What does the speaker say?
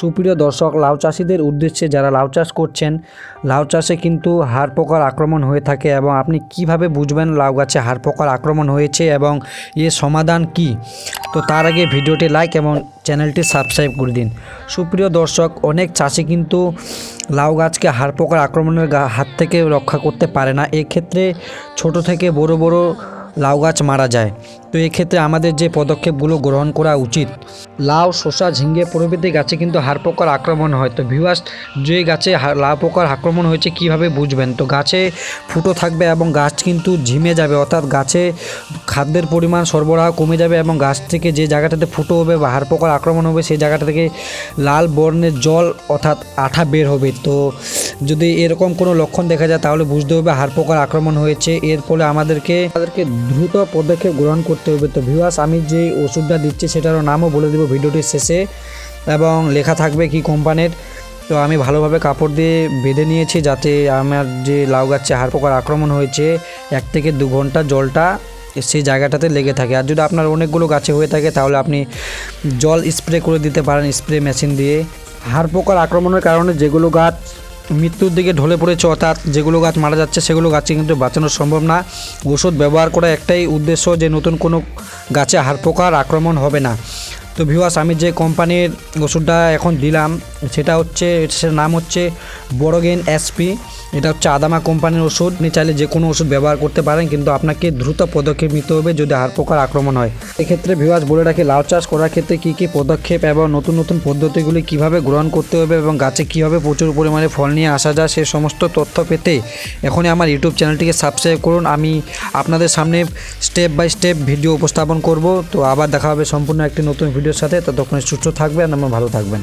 সুপ্রিয় দর্শক, লাউ চাষিদের উদ্দেশ্যে যারা লাউ চাষ করছেন, লাউ চাষে কিন্তু হাড় পোকার আক্রমণ হয়ে থাকে এবং আপনি কীভাবে বুঝবেন লাউ গাছে হাড় পোকার আক্রমণ হয়েছে এবং এর সমাধান কি? তো তার আগে ভিডিওটি লাইক এবং চ্যানেলটি সাবস্ক্রাইব করে দিন। সুপ্রিয় দর্শক, অনেক চাষি কিন্তু লাউ গাছকে হাড় পোকার আক্রমণের হাত থেকে রক্ষা করতে পারে না। এক্ষেত্রে ছোট থেকে বড় বড় লাউ গাছ মারা যায়। তো এক্ষেত্রে আমাদের যে পদক্ষেপগুলো গ্রহণ করা উচিত, লাউ, শসা ঝিঙ্গে প্রভৃতি গাছে কিন্তু হাড় পোকার আক্রমণ হয়। তো ভিউয়ার্স যে গাছে লাউ পোকার আক্রমণ হয়েছে কীভাবে বুঝবেন? তো গাছে ফুটো থাকবে এবং গাছ কিন্তু ঝিমে যাবে, অর্থাৎ গাছে খাদ্যের পরিমাণ সরবরাহ কমে যাবে এবং গাছ থেকে যে জায়গাটাতে ফুটো হবে বা হাড় পোকার আক্রমণ হবে, সেই জায়গাটা থেকে লাল বর্ণের জল, অর্থাৎ আঠা বের হবে। তো যদি এরকম কোনো লক্ষণ দেখা যায়, তাহলে বুঝতে হবে হাড় পোকার আক্রমণ হয়েছে। এর ফলে আমাদেরকে আমাদেরকে দ্রুত পদক্ষেপ গ্রহণ করতে হবে। তো ভিউয়ার্স আমি যে ওষুধটা দিচ্ছি, সেটারও নামও বলে দেবো ভিডিওটির শেষে। এবং লেখা থাকবে কি কোম্পানির। তো আমি ভালোভাবে কাপড় দিয়ে বেঁধে নিয়েছি যাতে আমার যে লাউ গাছে হাড় পোকার আক্রমণ হয়েছে, এক থেকে দু ঘণ্টা জলটা সেই জায়গাটাতে লেগে থাকে। আর যদি আপনার অনেকগুলো গাছে হয়ে থাকে, তাহলে আপনি জল স্প্রে করে দিতে পারেন, স্প্রে মেশিন দিয়ে। হাড় পোকার আক্রমণের কারণে যেগুলো গাছ মৃত্যুর দিকে ঢলে পড়েছে অর্থাৎ যেগুলো গাছ মারা যাচ্ছে সেগুলো গাছকে কিন্তু বাঁচানো সম্ভব না। ওষুধ ব্যবহার করা একটাই উদ্দেশ্য যে নতুন কোনো গাছে হাড় পোকার আক্রমণ হবে না। তো ভিউয়ার্স আমি যে কোম্পানির ওষুধটা এখন দিলাম, সেটা হচ্ছে, সেটার নাম হচ্ছে বড়গেন এসপি এটা হচ্ছে আদামা কোম্পানির ওষুধ। আপনি চাইলে যে কোনো ওষুধ ব্যবহার করতে পারেন, কিন্তু আপনাকে দ্রুত পদক্ষেপ নিতে হবে যদি হাড় পোকার আক্রমণ হয়। এক্ষেত্রে ভিউয়ার্স বলে রাখি, লাউ চাষ করার ক্ষেত্রে কী কী পদক্ষেপ এবং নতুন নতুন পদ্ধতিগুলি কীভাবে গ্রহণ করতে হবে এবং গাছে কীভাবে প্রচুর পরিমাণে ফল নিয়ে আসা যায়, সে সমস্ত তথ্য পেতে এখনই আমার ইউটিউব চ্যানেলটিকে সাবস্ক্রাইব করুন। আমি আপনাদের সামনে স্টেপ বাই স্টেপ ভিডিও উপস্থাপন করব। তো আবার দেখা হবে সম্পূর্ণ একটি নতুন ভিডিওর সাথে ততক্ষণ সুস্থ থাকবেন এবং ভালো থাকবেন।